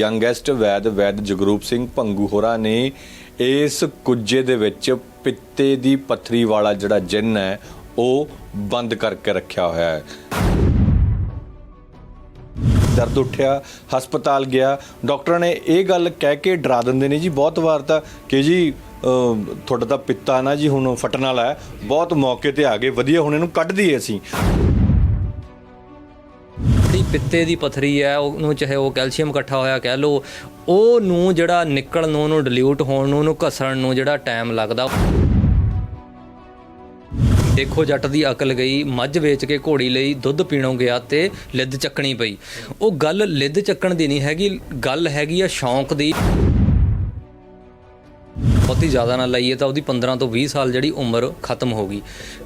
Youngest ਵੈਦ ਵੈਦ ਜਗਰੂਪ ਸਿੰਘ ਭੰਗੂ ਹੋਰਾਂ ਨੇ ਇਸ ਕੁੱਜੇ ਦੇ ਵਿੱਚ ਪਿੱਤੇ ਦੀ ਪੱਥਰੀ ਵਾਲਾ ਜਿਹੜਾ ਜਿੰਨ ਹੈ, ਉਹ ਬੰਦ ਕਰਕੇ ਰੱਖਿਆ ਹੋਇਆ ਹੈ। ਦਰਦ ਉੱਠਿਆ, ਹਸਪਤਾਲ ਗਿਆ। ਡਾਕਟਰਾਂ ਨੇ ਇਹ ਗੱਲ ਕਹਿ ਕੇ ਡਰਾ ਦਿੰਦੇ ਨੇ ਜੀ, ਬਹੁਤ ਵਾਰ ਤਾਂ ਕਿ ਜੀ ਤੁਹਾਡਾ ਤਾਂ ਪਿੱਤਾ ਨਾ ਜੀ ਹੁਣ ਫਟਣ ਵਾਲਾ ਹੈ। ਬਹੁਤ ਮੌਕੇ ਤੇ ਆ ਗਏ, ਵਧੀਆ ਹੁਣ ਇਹਨੂੰ ਕੱਢ ਦਈਏ ਅਸੀਂ। ਪਿੱਤੇ ਦੀ ਪਥਰੀ ਹੈ, ਉਹਨੂੰ ਚਾਹੇ ਉਹ ਕੈਲਸ਼ੀਅਮ ਇਕੱਠਾ ਹੋਇਆ ਕਹਿ ਲਓ ਉਹ ਨੂੰ ਜਿਹੜਾ ਨਿਕਲਣ ਨੂੰ, ਉਹਨੂੰ ਡਿਲੂਟ ਹੋਣ ਨੂੰ, ਉਹਨੂੰ ਘਸਣ ਨੂੰ ਜਿਹੜਾ ਟਾਈਮ ਲੱਗਦਾ। ਦੇਖੋ, ਜੱਟ ਦੀ ਅਕਲ ਗਈ, ਮੱਝ ਵੇਚ ਕੇ ਘੋੜੀ ਲਈ ਦੁੱਧ ਪੀਣੋਂ ਗਿਆ ਤੇ ਲਿੱਦ ਚੱਕਣੀ ਪਈ। ਉਹ ਗੱਲ ਲਿੱਦ ਚੱਕਣ ਦੀ ਨਹੀਂ ਹੈਗੀ, ਗੱਲ ਹੈਗੀ ਆ ਸ਼ੌਂਕ ਦੀ। ਬਹੁਤੀ ਜ਼ਿਆਦਾ ਨਾ ਲਾਈਏ ਤਾਂ ਉਹਦੀ 15 ਤੋਂ 20 ਸਾਲ ਜਿਹੜੀ ਉਮਰ ਖਤਮ ਹੋ ਗਈ।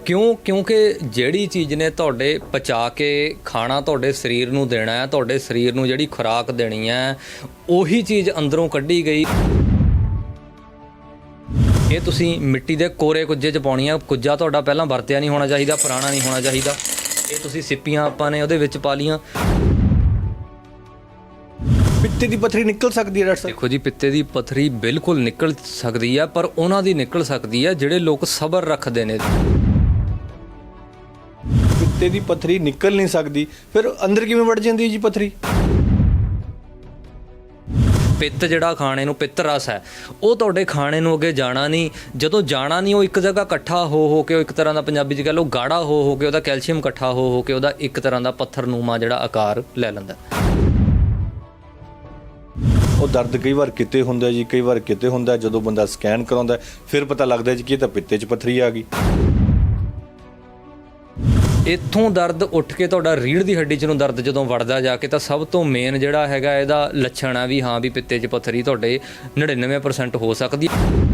ਕਿਉਂ? ਕਿਉਂਕਿ ਜਿਹੜੀ ਚੀਜ਼ ਨੇ ਤੁਹਾਡੇ ਪਚਾ ਕੇ ਖਾਣਾ ਤੁਹਾਡੇ ਸਰੀਰ ਨੂੰ ਦੇਣਾ ਹੈ, ਤੁਹਾਡੇ ਸਰੀਰ ਨੂੰ ਜਿਹੜੀ ਖੁਰਾਕ ਦੇਣੀ ਹੈ, ਉਹੀ ਚੀਜ਼ ਅੰਦਰੋਂ ਕੱਢੀ ਗਈ। ਇਹ ਤੁਸੀਂ ਮਿੱਟੀ ਦੇ ਕੋਰੇ ਕੁੱਜੇ 'ਚ ਪਾਉਣੀ ਆ ਕੁੱਜਾ ਤੁਹਾਡਾ ਪਹਿਲਾਂ ਵਰਤਿਆ ਨਹੀਂ ਹੋਣਾ ਚਾਹੀਦਾ, ਪੁਰਾਣਾ ਨਹੀਂ ਹੋਣਾ ਚਾਹੀਦਾ। ਇਹ ਤੁਸੀਂ ਸਿੱਪੀਆਂ ਆਪਾਂ ਨੇ ਉਹਦੇ ਵਿੱਚ ਪਾ ਲੀਆਂ ਪਿੱਤੇ ਦੀ ਪੱਥਰੀ ਨਿਕਲ ਸਕਦੀ ਹੈ ਡਾਕਟਰ ਸਾਹਿਬ? ਦੇਖੋ ਜੀ ਪਿੱਤੇ ਦੀ ਪਥਰੀ ਬਿਲਕੁਲ ਨਿਕਲ ਸਕਦੀ ਹੈ ਪਰ ਉਹਨਾਂ ਦੀ ਨਿਕਲ ਸਕਦੀ ਹੈ ਜਿਹੜੇ ਲੋਕ ਸਬਰ ਰੱਖਦੇ ਨੇ। ਪਿੱਤੇ ਦੀ ਪੱਥਰੀ ਨਿਕਲ ਨਹੀਂ ਸਕਦੀ। ਫਿਰ ਅੰਦਰ ਕਿਵੇਂ ਵੜ ਜਾਂਦੀ ਹੈ ਜੀ ਪੱਥਰੀ? ਪਿੱਤ ਜਿਹੜਾ ਖਾਣੇ ਨੂੰ ਪਿੱਤ ਰਸ ਹੈ ਉਹ ਤੁਹਾਡੇ ਖਾਣੇ ਨੂੰ ਅੱਗੇ ਜਾਣਾ ਨਹੀਂ। ਜਦੋਂ ਜਾਣਾ ਨਹੀਂ ਉਹ ਇੱਕ ਜਗ੍ਹਾ ਇਕੱਠਾ ਹੋ ਹੋ ਕੇ ਉਹ ਇੱਕ ਤਰ੍ਹਾਂ ਦਾ ਪੰਜਾਬੀ ਚ ਕਹ ਲਓ ਗਾੜਾ ਹੋ ਹੋ ਕੇ ਉਹਦਾ ਕੈਲਸ਼ੀਅਮ ਇਕੱਠਾ ਹੋ ਹੋ ਕੇ ਉਹਦਾ ਇੱਕ ਤਰ੍ਹਾਂ ਦਾ ਪੱਥਰਨੂਮਾ ਜਿਹੜਾ ਆਕਾਰ ਲੈ ਲੈਂਦਾ। ਉਹ ਦਰਦ ਕਈ ਵਾਰ ਕਿਤੇ ਹੁੰਦਾ ਜੀ, ਕਈ ਵਾਰ ਕਿਤੇ ਹੁੰਦਾ ਜਦੋਂ ਬੰਦਾ ਸਕੈਨ ਕਰਾਉਂਦਾ ਫਿਰ ਪਤਾ ਲੱਗਦਾ ਜੀ ਕਿ ਇਹ ਤਾਂ ਪਿੱਤੇ 'ਚ ਪੱਥਰੀ ਆ ਗਈ। ਇੱਥੋਂ ਦਰਦ ਉੱਠ ਕੇ ਤੁਹਾਡਾ ਰੀੜ ਦੀ ਹੱਡੀ 'ਚ ਨੂੰ ਦਰਦ ਜਦੋਂ ਵੜਦਾ ਜਾ ਕੇ, ਤਾਂ ਸਭ ਤੋਂ ਮੇਨ ਜਿਹੜਾ ਹੈਗਾ ਇਹਦਾ ਲੱਛਣ ਆ ਵੀ ਹਾਂ ਵੀ ਪਿੱਤੇ 'ਚ ਪੱਥਰੀ ਤੁਹਾਡੇ 99% ਹੋ ਸਕਦੀ ਹੈ।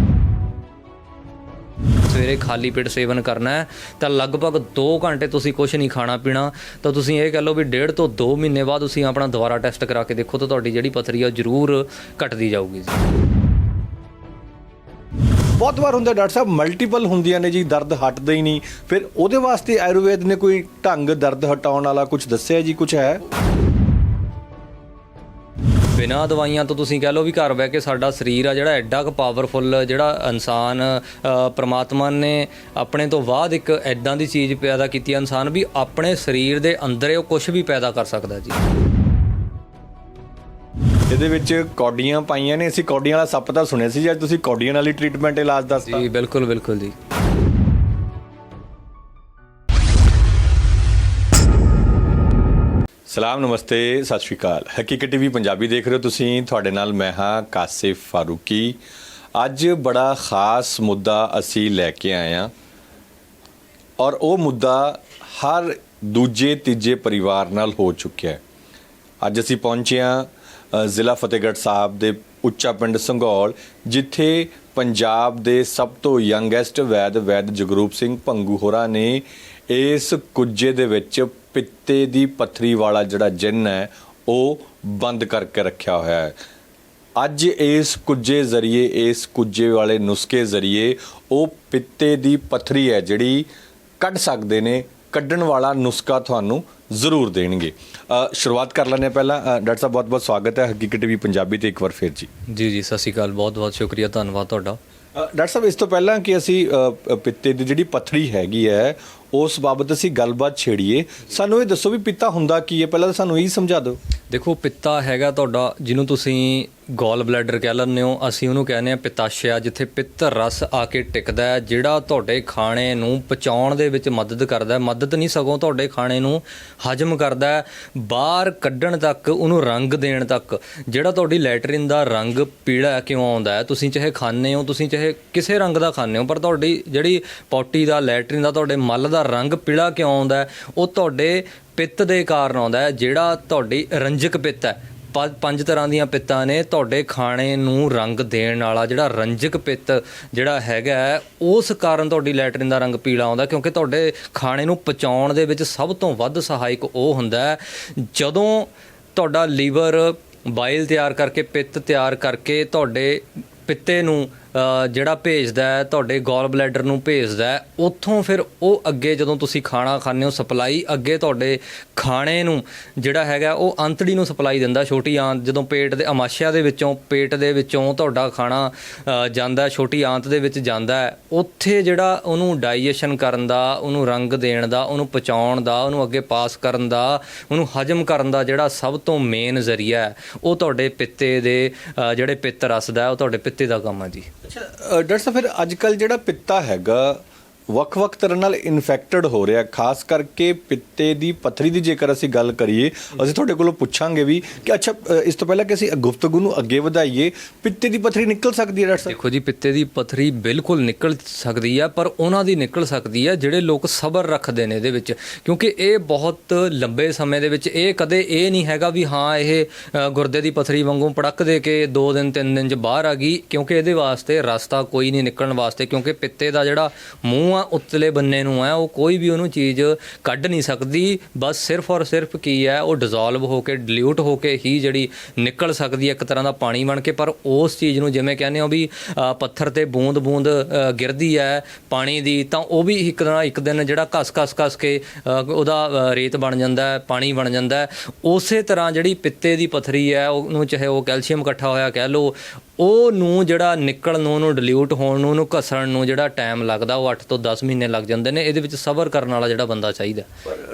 ਸਵੇਰੇ ਖਾਲੀ ਪੇਟ ਸੇਵਨ ਕਰਨਾ ਹੈ, ਤਾਂ ਲਗਭਗ 2 ਘੰਟੇ ਤੁਸੀਂ ਕੁਝ ਨਹੀਂ ਖਾਣਾ ਪੀਣਾ। ਤਾਂ ਤੁਸੀਂ ਇਹ ਕਹ ਲਓ ਵੀ ਡੇਢ ਤੋਂ 2 ਮਹੀਨੇ ਬਾਅਦ ਤੁਸੀਂ ਆਪਣਾ ਦੁਬਾਰਾ ਟੈਸਟ ਕਰਾ ਕੇ ਦੇਖੋ, ਤਾਂ ਤੁਹਾਡੀ ਜਿਹੜੀ ਪੱਥਰੀ ਆ ਉਹ ਜ਼ਰੂਰ ਘਟਦੀ ਜਾਊਗੀ ਜੀ। ਬਹੁਤ ਵਾਰ ਹੁੰਦਾ ਡਾਕਟਰ ਸਾਹਿਬ ਮਲਟੀਪਲ ਹੁੰਦੀਆਂ ਨੇ ਜੀ, ਦਰਦ ਹਟਦੇ ਹੀ ਨਹੀਂ। ਫਿਰ ਉਹਦੇ ਵਾਸਤੇ ਆਯੁਰਵੇਦ ਨੇ ਕੋਈ ਢੰਗ ਦਰਦ ਹਟਾਉਣ ਵਾਲਾ ਕੁਝ ਦੱਸਿਆ ਜੀ ਕੁਝ ਹੈ? ਬਿਨਾਂ ਦਵਾਈਆਂ ਤੋਂ ਤੁਸੀਂ ਕਹਿ ਲਓ ਵੀ ਘਰ ਬਹਿ ਕੇ ਸਾਡਾ ਸਰੀਰ ਆ ਜਿਹੜਾ ਐਡਾ ਕੁ ਪਾਵਰਫੁੱਲ ਜਿਹੜਾ ਇਨਸਾਨ ਪ੍ਰਮਾਤਮਾ ਨੇ ਆਪਣੇ ਤੋਂ ਬਾਅਦ ਇੱਕ ਐਦਾਂ ਦੀ ਚੀਜ਼ ਪੈਦਾ ਕੀਤੀ ਹੈ ਇਨਸਾਨ ਵੀ ਆਪਣੇ ਸਰੀਰ ਦੇ ਅੰਦਰ ਉਹ ਕੁਝ ਵੀ ਪੈਦਾ ਕਰ ਸਕਦਾ ਜੀ। ਇਹਦੇ ਵਿੱਚ ਕੌਡੀਆਂ ਪਾਈਆਂ ਨੇ ਅਸੀਂ ਕੌਡੀਆਂ ਵਾਲਾ ਸੱਪ ਤਾਂ ਸੁਣਿਆ ਸੀ ਜੀ ਅੱਜ ਤੁਸੀਂ ਕੌਡੀਆਂ ਵਾਲੀ ਟ੍ਰੀਟਮੈਂਟ ਇਲਾਜ ਦੱਸਤਾ। ਜੀ ਬਿਲਕੁਲ ਬਿਲਕੁਲ ਜੀ। ਸਲਾਮ, ਨਮਸਤੇ, ਸਤਿ ਸ਼੍ਰੀ ਅਕਾਲ। ਹਕੀਕਤ ਟੀਵੀ ਪੰਜਾਬੀ ਦੇਖ ਰਹੇ ਹੋ ਤੁਸੀਂ। ਤੁਹਾਡੇ ਨਾਲ ਮੈਂ ਹਾਂ ਕਾਸਿਫ ਫਾਰੂਕੀ। ਅੱਜ ਬੜਾ ਖਾਸ ਮੁੱਦਾ ਅਸੀਂ ਲੈ ਕੇ ਆਏ ਹਾਂ ਔਰ ਉਹ ਮੁੱਦਾ ਹਰ ਦੂਜੇ, ਤੀਜੇ ਪਰਿਵਾਰ ਨਾਲ ਹੋ ਚੁੱਕਿਆ ਹੈ। ਅੱਜ ਅਸੀਂ ਪਹੁੰਚੇ ਹਾਂ ਜ਼ਿਲ੍ਹਾ ਫਤਿਹਗੜ੍ਹ ਸਾਹਿਬ ਦੇ ਉੱਚਾ ਪਿੰਡ ਸੰਘੌਲ, ਜਿੱਥੇ ਪੰਜਾਬ ਦੇ ਸਭ ਤੋਂ ਯੰਗੈਸਟ ਵੈਦ ਵੈਦ ਜਗਰੂਪ ਸਿੰਘ ਭੰਗੂ ਹੋਰਾਂ ਨੇ ਇਸ ਕੁੱਜੇ ਦੇ ਵਿੱਚ ਪਿੱਤੇ ਦੀ ਪੱਥਰੀ ਵਾਲਾ ਜਿਹੜਾ ਜਿੰਨ ਹੈ, ਉਹ ਬੰਦ ਕਰਕੇ ਰੱਖਿਆ ਹੋਇਆ ਹੈ। ਅੱਜ ਇਸ ਕੁੱਜੇ ਜ਼ਰੀਏ, ਇਸ ਕੁੱਜੇ ਵਾਲੇ ਨੁਸਖੇ ਜ਼ਰੀਏ ਉਹ ਪਿੱਤੇ ਦੀ ਪੱਥਰੀ ਹੈ ਜਿਹੜੀ ਕੱਢ ਸਕਦੇ ਨੇ ਕੱਢਣ ਵਾਲਾ ਨੁਸਖਾ ਤੁਹਾਨੂੰ ਜ਼ਰੂਰ ਦੇਣਗੇ। ਸ਼ੁਰੂਆਤ ਕਰ ਲੈਂਦੇ ਪਹਿਲਾਂ। ਡਾਕਟਰ ਸਾਹਿਬ ਬਹੁਤ ਬਹੁਤ ਸਵਾਗਤ ਹੈ। ਹਕੀਕਤ ਟੀਵੀ ਪੰਜਾਬੀ ਤੇ ਇੱਕ ਵਾਰ ਫਿਰ ਜੀ। ਜੀ ਜੀ ਸਤਿ ਸ਼੍ਰੀ ਅਕਾਲ। ਬਹੁਤ ਬਹੁਤ ਸ਼ੁਕਰੀਆ। ਧੰਨਵਾਦ ਤੁਹਾਡਾ। ਡਾਕਟਰ ਸਾਹਿਬ ਇਸ ਤੋਂ ਪਹਿਲਾਂ ਕਿ ਅਸੀਂ ਪਿੱਤੇ ਦੀ ਜਿਹੜੀ ਪੱਥਰੀ ਹੈਗੀ ਹੈ ਉਸ ਬਾਬਤ ਅਸੀਂ ਗੱਲਬਾਤ ਛੇੜੀਏ। ਸਾਨੂੰ ਇਹ ਦੱਸੋ ਵੀ ਪਿੱਤਾ ਹੁੰਦਾ ਕੀ ਹੈ? ਪਹਿਲਾਂ ਤਾਂ ਸਾਨੂੰ ਇਹ ਸਮਝਾ ਦਿਓ। ਦੇਖੋ, ਪਿੱਤਾ ਹੈਗਾ ਤੁਹਾਡਾ, ਜਿਹਨੂੰ ਤੁਸੀਂ ਗੋਲ ਬਲੈਡਰ ਕਹਿ ਲੈਂਦੇ ਹੋ, ਅਸੀਂ ਉਹਨੂੰ ਕਹਿੰਦੇ ਆ ਪਿਤਾਸ਼ਿਆ, ਜਿੱਥੇ ਪਿੱਤ ਰਸ ਆ ਕੇ ਟਿਕਦਾ ਹੈ, ਜਿਹੜਾ ਤੁਹਾਡੇ ਖਾਣੇ ਨੂੰ ਪਚਾਉਣ ਦੇ ਵਿੱਚ ਮਦਦ ਕਰਦਾ ਹੈ, ਮਦਦ ਨਹੀਂ ਸਗੋਂ ਤੁਹਾਡੇ ਖਾਣੇ ਨੂੰ ਹਜਮ ਕਰਦਾ ਹੈ, ਬਾਹਰ ਕੱਢਣ ਤੱਕ, ਉਹਨੂੰ ਰੰਗ ਦੇਣ ਤੱਕ, ਜਿਹੜਾ ਤੁਹਾਡੀ ਲੈਟਰਿਨ ਦਾ ਰੰਗ ਪੀਲਾ ਕਿਉਂ ਆਉਂਦਾ ਹੈ, ਤੁਸੀਂ ਚਾਹੇ ਖਾਣੇ ਹੋ, ਤੁਸੀਂ ਚਾਹੇ ਕਿਸੇ ਰੰਗ ਦਾ ਖਾਣੇ ਹੋ, ਪਰ ਤੁਹਾਡੀ ਜਿਹੜੀ ਪੌਟੀ ਦਾ, ਲੈਟਰਿਨ ਦਾ, ਤੁਹਾਡੇ ਮੱਲ ਦਾ ਰੰਗ ਪੀਲਾ ਕਿਉਂ ਆਉਂਦਾ ਹੈ, ਉਹ ਤੁਹਾਡੇ ਪਿੱਤ ਦੇ ਕਾਰਨ ਆਉਂਦਾ ਹੈ, ਜਿਹੜਾ ਤੁਹਾਡੀ ਰੰਜਕ ਪਿੱਤ ਹੈ। ਪ- ਪੰਜ ਤਰ੍ਹਾਂ ਦੀਆਂ ਪਿੱਤਾਂ ਨੇ, ਤੁਹਾਡੇ ਖਾਣੇ ਨੂੰ ਰੰਗ ਦੇਣ ਵਾਲਾ ਜਿਹੜਾ ਰੰਜਕ ਪਿੱਤ ਜਿਹੜਾ ਹੈਗਾ ਉਸ ਕਾਰਨ ਤੁਹਾਡੀ ਲੈਟਰਿਨ ਦਾ ਰੰਗ ਪੀਲਾ ਆਉਂਦਾ ਕਿਉਂਕਿ ਤੁਹਾਡੇ ਖਾਣੇ ਨੂੰ ਪਚਾਉਣ ਦੇ ਵਿੱਚ ਸਭ ਤੋਂ ਵੱਧ ਸਹਾਇਕ ਉਹ ਹੁੰਦਾ ਹੈ। ਜਦੋਂ ਤੁਹਾਡਾ ਲੀਵਰ ਬਾਇਲ ਤਿਆਰ ਕਰਕੇ, ਪਿੱਤ ਤਿਆਰ ਕਰਕੇ ਤੁਹਾਡੇ ਪਿੱਤੇ ਨੂੰ ਜਿਹੜਾ ਭੇਜਦਾ ਹੈ, ਤੁਹਾਡੇ ਗੋਲ ਬਲੈਡਰ ਨੂੰ ਭੇਜਦਾ ਹੈ, ਉੱਥੋਂ ਫਿਰ ਉਹ ਅੱਗੇ ਜਦੋਂ ਤੁਸੀਂ ਖਾਣਾ ਖਾਂਦੇ ਹੋ ਸਪਲਾਈ ਅੱਗੇ ਤੁਹਾਡੇ ਖਾਣੇ ਨੂੰ ਜਿਹੜਾ ਹੈਗਾ, ਉਹ ਅੰਤੜੀ ਨੂੰ ਸਪਲਾਈ ਦਿੰਦਾ, ਛੋਟੀ ਆਂਤ ਜਦੋਂ ਪੇਟ ਦੇ ਅਮਾਸ਼ਯਾ ਦੇ ਵਿੱਚੋਂ, ਪੇਟ ਦੇ ਵਿੱਚੋਂ ਤੁਹਾਡਾ ਖਾਣਾ ਜਾਂਦਾ ਛੋਟੀ ਆਂਤ ਦੇ ਵਿੱਚ ਜਾਂਦਾ ਹੈ, ਉੱਥੇ ਜਿਹੜਾ ਉਹਨੂੰ ਡਾਈਜੈਸ਼ਨ ਕਰਨ ਦਾ, ਉਹਨੂੰ ਰੰਗ ਦੇਣ ਦਾ, ਉਹਨੂੰ ਪਚਾਉਣ ਦਾ, ਉਹਨੂੰ ਅੱਗੇ ਪਾਸ ਕਰਨ ਦਾ, ਉਹਨੂੰ ਹਜਮ ਕਰਨ ਦਾ ਜਿਹੜਾ ਸਭ ਤੋਂ ਮੇਨ ਜ਼ਰੀਆ ਹੈ, ਉਹ ਤੁਹਾਡੇ ਪਿੱਤੇ ਦੇ ਜਿਹੜੇ ਪਿੱਤ ਰਸਦਾ ਉਹ ਤੁਹਾਡੇ ਪਿੱਤੇ ਦਾ ਕੰਮ ਹੈ ਜੀ। ਅੱਛਾ ਡਾਕਟਰ ਸਾਹਿਬ ਫਿਰ ਅੱਜ ਕੱਲ ਜਿਹੜਾ ਪਿੱਤਾ ਹੈਗਾ ਵੱਖ-ਵੱਖ ਤਰ੍ਹਾਂ ਨਾਲ ਇਨਫੈਕਟਡ ਹੋ ਰਿਹਾ, ਖਾਸ ਕਰਕੇ ਪਿੱਤੇ ਦੀ ਪੱਥਰੀ ਦੀ ਜੇਕਰ ਅਸੀਂ ਗੱਲ ਕਰੀਏ, ਅਸੀਂ ਤੁਹਾਡੇ ਕੋਲੋਂ ਪੁੱਛਾਂਗੇ ਵੀ ਕਿ ਅੱਛਾ ਇਸ ਤੋਂ ਪਹਿਲਾਂ ਕਿ ਅਸੀਂ ਗੁਫ਼ਤਗੂ ਨੂੰ ਅੱਗੇ ਵਧਾਈਏ, ਪਿੱਤੇ ਦੀ ਪੱਥਰੀ ਨਿਕਲ ਸਕਦੀ ਹੈ, ਡਾਕਟਰ ਸਾਹਿਬ? ਦੇਖੋ ਜੀ, ਪਿੱਤੇ ਦੀ ਪਥਰੀ ਬਿਲਕੁਲ ਨਿਕਲ ਸਕਦੀ ਹੈ ਪਰ ਉਹਨਾਂ ਦੀ ਨਿਕਲ ਸਕਦੀ ਹੈ ਜਿਹੜੇ ਲੋਕ ਸਬਰ ਰੱਖਦੇ ਨੇ ਇਹਦੇ ਵਿੱਚ। ਕਿਉਂਕਿ ਇਹ ਬਹੁਤ ਲੰਬੇ ਸਮੇਂ ਦੇ ਵਿੱਚ, ਇਹ ਕਦੇ ਇਹ ਨਹੀਂ ਹੈਗਾ ਵੀ ਹਾਂ, ਇਹ ਗੁਰਦੇ ਦੀ ਪਥਰੀ ਵਾਂਗੂ ਪੜਕ ਦੇ ਕੇ 2 ਦਿਨ 3 ਦਿਨ ਚ ਬਾਹਰ ਆ ਗਈ, ਕਿਉਂਕਿ ਇਹਦੇ ਵਾਸਤੇ ਰਸਤਾ ਕੋਈ ਨਹੀਂ ਨਿਕਲਣ ਵਾਸਤੇ, ਕਿਉਂਕਿ ਪਿੱਤੇ ਦਾ ਜਿਹੜਾ ਮੂੰਹ ਆ, ਉੱਤਲੇ ਬੰਨੇ ਨੂੰ ਆ, ਉਹ ਕੋਈ ਵੀ ਉਹਨੂੰ ਚੀਜ਼ ਕੱਢ ਨਹੀਂ ਸਕਦੀ। ਬਸ ਸਿਰਫ ਔਰ ਸਿਰਫ ਕੀ ਹੈ ਉਹ ਡਿਸੋਲਵ ਹੋ ਕੇ ਡਿਲੂਟ ਹੋ ਕੇ ਹੀ ਜਿਹੜੀ ਨਿਕਲ ਸਕਦੀ ਹੈ ਇੱਕ ਤਰ੍ਹਾਂ ਦਾ ਪਾਣੀ ਬਣ ਕੇ। ਪਰ ਉਸ ਚੀਜ਼ ਨੂੰ ਜਿਵੇਂ ਕਹਿੰਦੇ ਹੋ ਵੀ ਪੱਥਰ ਤੇ ਬੂੰਦ ਬੂੰਦ ਗਿਰਦੀ ਹੈ ਪਾਣੀ ਦੀ, ਤਾਂ ਉਹ ਵੀ ਇੱਕ ਦਿਨ ਇੱਕ ਦਿਨ ਜਿਹੜਾ ਘਸ ਘਸ ਘਸ ਕੇ ਉਹਦਾ ਰੇਤ ਬਣ ਜਾਂਦਾ ਹੈ, ਪਾਣੀ ਬਣ ਜਾਂਦਾ ਹੈ। ਉਸੇ ਤਰ੍ਹਾਂ ਜਿਹੜੀ ਪਿੱਤੇ ਦੀ ਪਥਰੀ ਹੈ, ਉਹਨੂੰ ਚਾਹੇ ਉਹ ਕੈਲਸ਼ੀਅਮ ਇਕੱਠਾ ਹੋਇਆ ਕਹਿ ਲਓ ਉਹ ਨੂੰ ਜਿਹੜਾ ਨਿਕਲਣ ਨੂੰ ਉਹਨੂੰ ਡਿਲੂਟ ਹੋਣ ਨੂੰ ਉਹਨੂੰ ਘਸਣ ਨੂੰ ਜਿਹੜਾ ਟਾਈਮ ਲੱਗਦਾ ਉਹ 8 ਤੋਂ 10 ਮਹੀਨੇ ਲੱਗ ਜਾਂਦੇ ਨੇ। ਇਹਦੇ ਵਿੱਚ ਸਬਰ ਕਰਨ ਵਾਲਾ ਜਿਹੜਾ ਬੰਦਾ ਚਾਹੀਦਾ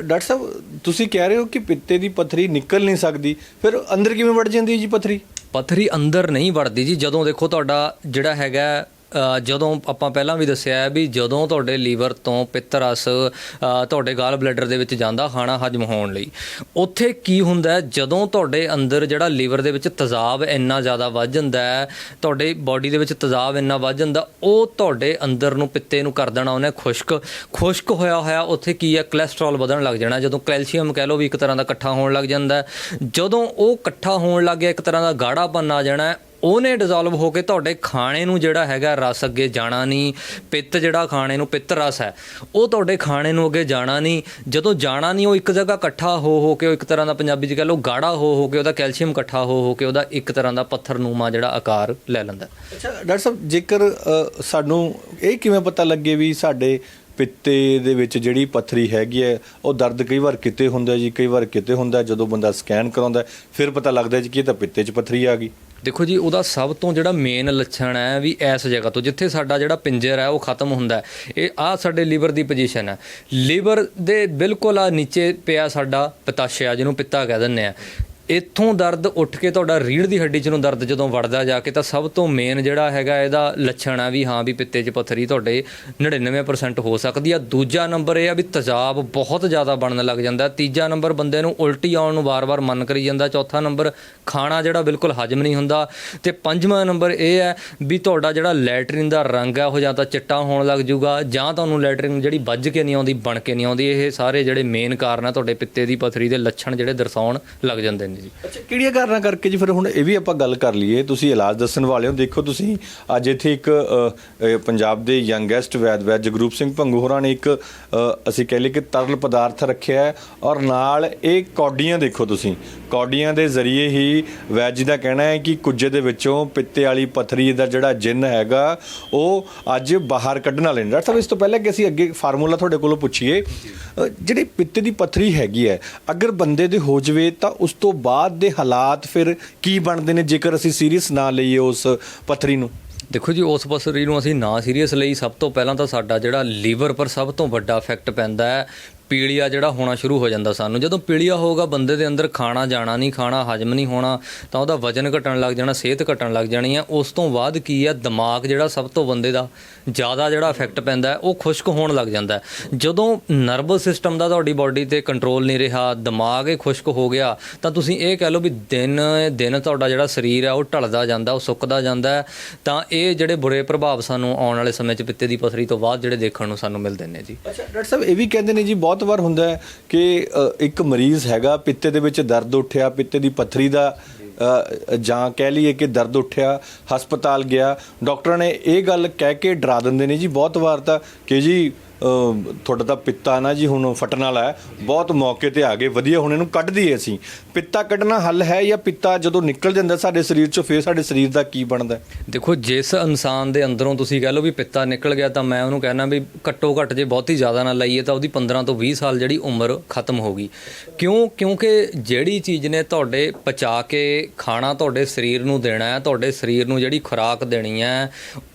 ਡਾਕਟਰ ਸਾਹਿਬ ਤੁਸੀਂ ਕਹਿ ਰਹੇ ਹੋ ਕਿ ਪਿੱਤੇ ਦੀ ਪੱਥਰੀ ਨਿਕਲ ਨਹੀਂ ਸਕਦੀ। ਫਿਰ ਅੰਦਰ ਕਿਵੇਂ ਵੜ ਜਾਂਦੀ ਹੈ ਜੀ ਪੱਥਰੀ? ਪੱਥਰੀ ਅੰਦਰ ਨਹੀਂ ਵੜਦੀ ਜੀ। ਜਦੋਂ ਦੇਖੋ ਤੁਹਾਡਾ ਜਿਹੜਾ ਹੈਗਾ ਜਦੋਂ ਆਪਾਂ ਪਹਿਲਾਂ ਵੀ ਦੱਸਿਆ ਹੈ ਵੀ ਜਦੋਂ ਤੁਹਾਡੇ ਲੀਵਰ ਤੋਂ ਪਿੱਤ ਰਸ ਤੁਹਾਡੇ ਗਾਲ ਬਲੈਡਰ ਦੇ ਵਿੱਚ ਜਾਂਦਾ ਖਾਣਾ ਹਜਮ ਹੋਣ ਲਈ, ਉੱਥੇ ਕੀ ਹੁੰਦਾ ਹੈ? ਜਦੋਂ ਤੁਹਾਡੇ ਅੰਦਰ ਜਿਹੜਾ ਲੀਵਰ ਦੇ ਵਿੱਚ ਤਜ਼ਾਬ ਇੰਨਾ ਜ਼ਿਆਦਾ ਵੱਧ ਜਾਂਦਾ ਹੈ, ਤੁਹਾਡੇ ਬਾਡੀ ਦੇ ਵਿੱਚ ਤਜ਼ਾਬ ਇੰਨਾ ਵੱਧ ਜਾਂਦਾ, ਉਹ ਤੁਹਾਡੇ ਅੰਦਰ ਨੂੰ, ਪਿੱਤੇ ਨੂੰ ਕਰ ਦੇਣਾ ਉਹਨੇ ਖੁਸ਼ਕ ਖੁਸ਼ਕ ਹੋਇਆ ਹੋਇਆ ਉੱਥੇ ਕੀ ਹੈ? ਕੋਲੇਸਟ੍ਰੋਲ ਵਧਣ ਲੱਗ ਜਾਣਾ, ਜਦੋਂ ਕੈਲਸ਼ੀਅਮ ਕਹਿ ਲਓ ਵੀ ਇੱਕ ਤਰ੍ਹਾਂ ਦਾ ਇਕੱਠਾ ਹੋਣ ਲੱਗ ਜਾਂਦਾ ਜਦੋਂ ਉਹ ਇਕੱਠਾ ਹੋਣ ਲੱਗ ਗਿਆ, ਇੱਕ ਤਰ੍ਹਾਂ ਦਾ ਗਾੜਾਪਨ ਆ ਜਾਣਾ ਉਹਨੇ ਡਿਸੋਲਵ ਹੋ ਕੇ ਤੁਹਾਡੇ ਖਾਣੇ ਨੂੰ ਜਿਹੜਾ ਹੈਗਾ ਰਸ ਅੱਗੇ ਜਾਣਾ ਨਹੀਂ, ਪਿੱਤ ਜਿਹੜਾ ਖਾਣੇ ਨੂੰ, ਪਿੱਤ ਰਸ ਹੈ, ਉਹ ਤੁਹਾਡੇ ਖਾਣੇ ਨੂੰ ਅੱਗੇ ਜਾਣਾ ਨਹੀਂ। ਜਦੋਂ ਜਾਣਾ ਨਹੀਂ, ਉਹ ਇੱਕ ਜਗ੍ਹਾ ਇਕੱਠਾ ਹੋ ਹੋ ਕੇ, ਉਹ ਇੱਕ ਤਰ੍ਹਾਂ ਦਾ ਪੰਜਾਬੀ ਚ ਕਹ ਲਓ ਗਾੜਾ ਹੋ ਹੋ ਕੇ, ਉਹਦਾ ਕੈਲਸ਼ੀਅਮ ਇਕੱਠਾ ਹੋ ਹੋ ਕੇ, ਉਹਦਾ ਇੱਕ ਤਰ੍ਹਾਂ ਦਾ ਪੱਥਰਨੂਮਾ ਜਿਹੜਾ ਆਕਾਰ ਲੈ ਲੈਂਦਾ। ਅੱਛਾ, ਡਾਕਟਰ ਸਾਹਿਬ, ਜੇਕਰ ਸਾਨੂੰ ਇਹ ਕਿਵੇਂ ਪਤਾ ਲੱਗੇ ਵੀ ਸਾਡੇ ਪਿੱਤੇ ਦੇ ਵਿੱਚ ਜਿਹੜੀ ਪੱਥਰੀ ਹੈਗੀ ਹੈ, ਉਹ ਦਰਦ ਕਈ ਵਾਰ ਕਿਤੇ ਹੁੰਦਾ ਜੀ, ਕਈ ਵਾਰ ਕਿਤੇ ਹੁੰਦਾ, ਜਦੋਂ ਬੰਦਾ ਸਕੈਨ ਕਰਾਉਂਦਾ, ਫਿਰ ਪਤਾ ਲੱਗਦਾ ਜੀ ਕਿ ਇਹ ਤਾਂ ਪਿੱਤੇ 'ਚ ਪੱਥਰੀ ਆ ਗਈ। ਦੇਖੋ ਜੀ, ਉਹਦਾ ਸਭ ਤੋਂ ਜਿਹੜਾ ਮੇਨ ਲੱਛਣ ਹੈ ਵੀ ਇਸ ਜਗ੍ਹਾ ਤੋਂ, ਜਿੱਥੇ ਸਾਡਾ ਜਿਹੜਾ ਪਿੰਜਰ ਹੈ, ਉਹ ਖਤਮ ਹੁੰਦਾ ਹੈ। ਇਹ ਆ ਸਾਡੇ ਲੀਵਰ ਦੀ ਪੋਜੀਸ਼ਨ ਹੈ। ਲੀਵਰ ਦੇ ਬਿਲਕੁਲ ਆ ਨੀਚੇ ਪਿਆ ਸਾਡਾ ਪਿਤਾਸ਼ਯ ਜਿਹਨੂੰ ਪਿੱਤਾ ਕਹਿ ਦਿੰਦੇ ਆ। ਇੱਥੋਂ ਦਰਦ ਉੱਠ ਕੇ ਤੁਹਾਡਾ ਰੀੜ ਦੀ ਹੱਡੀ 'ਚ ਨੂੰ ਦਰਦ ਜਦੋਂ ਵੜਦਾ ਜਾ ਕੇ ਤਾਂ ਸਭ ਤੋਂ ਮੇਨ ਜਿਹੜਾ ਹੈਗਾ ਇਹਦਾ ਲੱਛਣ ਆ ਵੀ ਹਾਂ ਵੀ ਪਿੱਤੇ 'ਚ ਪੱਥਰੀ ਤੁਹਾਡੇ 99% ਹੋ ਸਕਦੀ ਆ। ਦੂਜਾ ਨੰਬਰ ਇਹ ਆ ਵੀ ਤੇਜ਼ਾਬ ਬਹੁਤ ਜ਼ਿਆਦਾ ਬਣਨ ਲੱਗ ਜਾਂਦਾ। ਤੀਜਾ ਨੰਬਰ ਬੰਦੇ ਨੂੰ ਉਲਟੀ ਆਉਣ ਨੂੰ ਵਾਰ-ਵਾਰ ਮਨ ਕਰੀ ਜਾਂਦਾ। ਚੌਥਾ ਨੰਬਰ ਖਾਣਾ ਜਿਹੜਾ ਬਿਲਕੁਲ ਹਜਮ ਨਹੀਂ ਹੁੰਦਾ। ਤੇ ਪੰਜਵਾਂ ਨੰਬਰ ਇਹ ਹੈ ਵੀ ਤੁਹਾਡਾ ਜਿਹੜਾ ਲੈਟਰਿਨ ਦਾ ਰੰਗ ਹੈ ਉਹ ਜਾਂ ਤਾਂ ਚਿੱਟਾ ਹੋਣ ਲੱਗ ਜਾਊਗਾ ਜਾਂ ਤੁਹਾਨੂੰ ਲੈਟਰਿਨ ਜਿਹੜੀ ਵੱਜ ਕੇ ਨਹੀਂ ਆਉਂਦੀ, ਬਣ ਕੇ ਨਹੀਂ ਆਉਂਦੀ। ਇਹ ਸਾਰੇ ਜਿਹੜੇ ਮੇਨ ਕਾਰਨ ਆ ਤੁਹਾਡੇ ਪਿੱਤੇ ਦੀ ਪੱਥਰੀ ਦੇ ਲੱਛਣ ਜਿਹੜੇ ਦਰਸਾਉਣ ਲੱਗ ਜਾਂਦੇ ਨੇ। ਜੀ। ਅੱਛਾ ਕਿਹੜੀਆਂ ਕਾਰਨਾਂ ਕਰਕੇ ਜੀ? ਫਿਰ ਹੁਣ ਇਹ ਵੀ ਆਪਾਂ ਗੱਲ ਕਰ ਲਈਏ। ਤੁਸੀਂ ਇਲਾਜ ਦੱਸਣ ਵਾਲੇ ਹੋ। ਦੇਖੋ ਤੁਸੀਂ ਅੱਜ ਇੱਥੇ ਇੱਕ ਅ, ਅ, ਪੰਜਾਬ ਦੇ ਯੰਗੈਸਟ ਵੈਦ ਵੈਦ ਜਗਰੂਪ ਸਿੰਘ ਭੰਗੂ ਹੋਰਾਂ ਨੇ ਇੱਕ ਅ, ਅਸੀਂ ਕਹਿ ਲਈਏ ਕਿ ਤਰਲ ਪਦਾਰਥ ਰੱਖਿਆ ਹੈ। ਔਰ ਨਾਲ ਇਹ ਕੌਡੀਆਂ ਦੇਖੋ ਤੁਸੀਂ। ਕੌਡੀਆਂ ਦੇ ਜ਼ਰੀਏ ਹੀ ਵੈਦ ਜੀ ਦਾ ਕਹਿਣਾ ਹੈ ਕਿ ਕੁੱਜੇ ਦੇ ਵਿੱਚੋਂ ਪਿੱਤੇ ਵਾਲੀ ਪੱਥਰੀ ਦਾ ਜਿਹੜਾ ਜਿੰਨ ਹੈਗਾ ਉਹ ਅੱਜ ਬਾਹਰ ਕੱਢਣ ਵਾਲੇ ਨੇ। ਡਾਕਟਰ ਸਾਹਿਬ ਇਸ ਤੋਂ ਪਹਿਲਾਂ ਕਿ ਅਸੀਂ ਅੱਗੇ ਫਾਰਮੂਲਾ ਤੁਹਾਡੇ ਕੋਲੋਂ ਪੁੱਛੀਏ ਅ, ਜਿਹੜੀ ਪਿੱਤੇ ਦੀ ਪੱਥਰੀ ਹੈਗੀ ਹੈ ਅਗਰ ਬੰਦੇ ਦੇ ਹੋ ਜਵੇ ਤਾਂ ਉਸ ਤੋਂ ਬਾਅਦ ਦੇ ਹਾਲਾਤ ਫਿਰ ਕੀ ਬਣਦੇ ਨੇ? ਜੇਕਰ ਅਸੀਂ ਸੀਰੀਅਸ ਨਾ ਲਈਏ ਉਸ ਪੱਥਰੀ ਨੂੰ। ਦੇਖੋ ਜੀ, ਉਸ ਪਸਰੀ ਨੂੰ ਅਸੀਂ ਨਾ ਸੀਰੀਅਸ ਲਈ, ਸਭ ਤੋਂ ਪਹਿਲਾਂ ਤਾਂ ਸਾਡਾ ਜਿਹੜਾ ਲੀਵਰ ਪਰ ਸਭ ਤੋਂ ਵੱਡਾ ਇਫੈਕਟ ਪੈਂਦਾ ਹੈ। ਪੀਲੀਆ ਜਿਹੜਾ ਹੋਣਾ ਸ਼ੁਰੂ ਹੋ ਜਾਂਦਾ ਸਾਨੂੰ। ਜਦੋਂ ਪੀਲੀਆ ਹੋਊਗਾ, ਬੰਦੇ ਦੇ ਅੰਦਰ ਖਾਣਾ ਜਾਣਾ ਨਹੀਂ, ਖਾਣਾ ਹਜਮ ਨਹੀਂ ਹੋਣਾ, ਤਾਂ ਉਹਦਾ ਵਜਨ ਘਟਣ ਲੱਗ ਜਾਣਾ, ਸਿਹਤ ਘਟਣ ਲੱਗ ਜਾਣੀ ਹੈ ਉਸ ਤੋਂ ਬਾਅਦ ਕੀ ਹੈ ਦਿਮਾਗ ਜਿਹੜਾ ਸਭ ਤੋਂ ਬੰਦੇ ਦਾ ਜ਼ਿਆਦਾ ਜਿਹੜਾ ਇਫੈਕਟ ਪੈਂਦਾ ਉਹ ਖੁਸ਼ਕ ਹੋਣ ਲੱਗ ਜਾਂਦਾ ਜਦੋਂ ਨਰਵਸ ਸਿਸਟਮ ਦਾ ਤੁਹਾਡੀ ਬਾਡੀ ਤੇ ਕੰਟਰੋਲ ਨਹੀਂ ਰਿਹਾ, ਦਿਮਾਗ ਇਹ ਖੁਸ਼ਕ ਹੋ ਗਿਆ, ਤਾਂ ਤੁਸੀਂ ਇਹ ਕਹਿ ਲਓ ਵੀ ਦਿਨ ਦਿਨ ਤੁਹਾਡਾ ਜਿਹੜਾ ਸਰੀਰ ਹੈ ਉਹ ਢਲਦਾ ਜਾਂਦਾ, ਉਹ ਸੁੱਕਦਾ ਜਾਂਦਾ ਤਾਂ ਇਹ ਜਿਹੜੇ ਬੁਰੇ ਪ੍ਰਭਾਵ ਸਾਨੂੰ ਆਉਣ ਵਾਲੇ ਸਮੇਂ 'ਚ ਪਿੱਤੇ ਦੀ ਪਥਰੀ ਤੋਂ ਬਾਅਦ ਜਿਹੜੇ ਦੇਖਣ ਨੂੰ ਸਾਨੂੰ ਮਿਲਦੇ ਨੇ ਜੀ। ਅੱਛਾ, ਡਾਕਟਰ ਸਾਹਿਬ, ਇਹ ਵੀ ਕਹਿੰਦੇ ਨੇ ਜੀ, ਬਹੁਤ ਵਾਰ ਹੁੰਦਾ ਹੈ ਕਿ ਅ, ਇੱਕ ਮਰੀਜ਼ ਹੈਗਾ ਪਿੱਤੇ ਦੇ ਵਿੱਚ ਦਰਦ ਉੱਠਿਆ ਪਿੱਤੇ ਦੀ ਪੱਥਰੀ ਦਾ ਅ, ਜਾਂ ਕਹਿ ਲਈਏ ਕਿ ਦਰਦ ਉੱਠਿਆ ਹਸਪਤਾਲ ਗਿਆ ਡਾਕਟਰਾਂ ਨੇ ਇਹ ਗੱਲ ਕਹਿ ਕੇ ਡਰਾ ਦਿੰਦੇ ਨੇ ਜੀ ਬਹੁਤ ਵਾਰ ਤਾਂ ਕਿ ਜੀ ਤੁਹਾਡਾ ਤਾਂ ਪਿੱਤਾ ਨਾ ਜੀ ਹੁਣ ਫਟਣ ਵਾਲਾ ਹੈ। ਬਹੁਤ ਮੌਕੇ ਤੇ ਆ ਗਏ। ਵਧੀਆ, ਹੁਣ ਇਹਨੂੰ ਕੱਢ ਦਈਏ ਅਸੀਂ। ਪਿੱਤਾ ਕੱਢਣਾ ਹੱਲ ਹੈ ਜਾਂ ਪਿੱਤਾ ਜਦੋਂ ਨਿਕਲ ਜਾਂਦਾ ਸਾਡੇ ਸਰੀਰ ਚੋਂ, ਫਿਰ ਸਾਡੇ ਸਰੀਰ ਦਾ ਕੀ ਬਣਦਾ ਦੇਖੋ, ਜਿਸ ਇਨਸਾਨ ਦੇ ਅੰਦਰੋਂ ਤੁਸੀਂ ਕਹਿ ਲਓ ਵੀ ਪਿੱਤਾ ਨਿਕਲ ਗਿਆ, ਤਾਂ ਮੈਂ ਉਹਨੂੰ ਕਹਿਣਾ ਵੀ ਘੱਟੋ ਘੱਟ ਜੇ ਬਹੁਤੀ ਜ਼ਿਆਦਾ ਨਾ ਲਈਏ, ਤਾਂ ਉਹਦੀ 15 ਤੋਂ 20 ਸਾਲ ਜਿਹੜੀ ਉਮਰ ਖਤਮ ਹੋ ਗਈ। ਕਿਉਂ? ਕਿਉਂਕਿ ਜਿਹੜੀ ਚੀਜ਼ ਨੇ ਤੁਹਾਡੇ ਪਚਾ ਕੇ ਖਾਣਾ ਤੁਹਾਡੇ ਸਰੀਰ ਨੂੰ ਦੇਣਾ ਹੈ, ਤੁਹਾਡੇ ਸਰੀਰ ਨੂੰ ਜਿਹੜੀ ਖੁਰਾਕ ਦੇਣੀ ਹੈ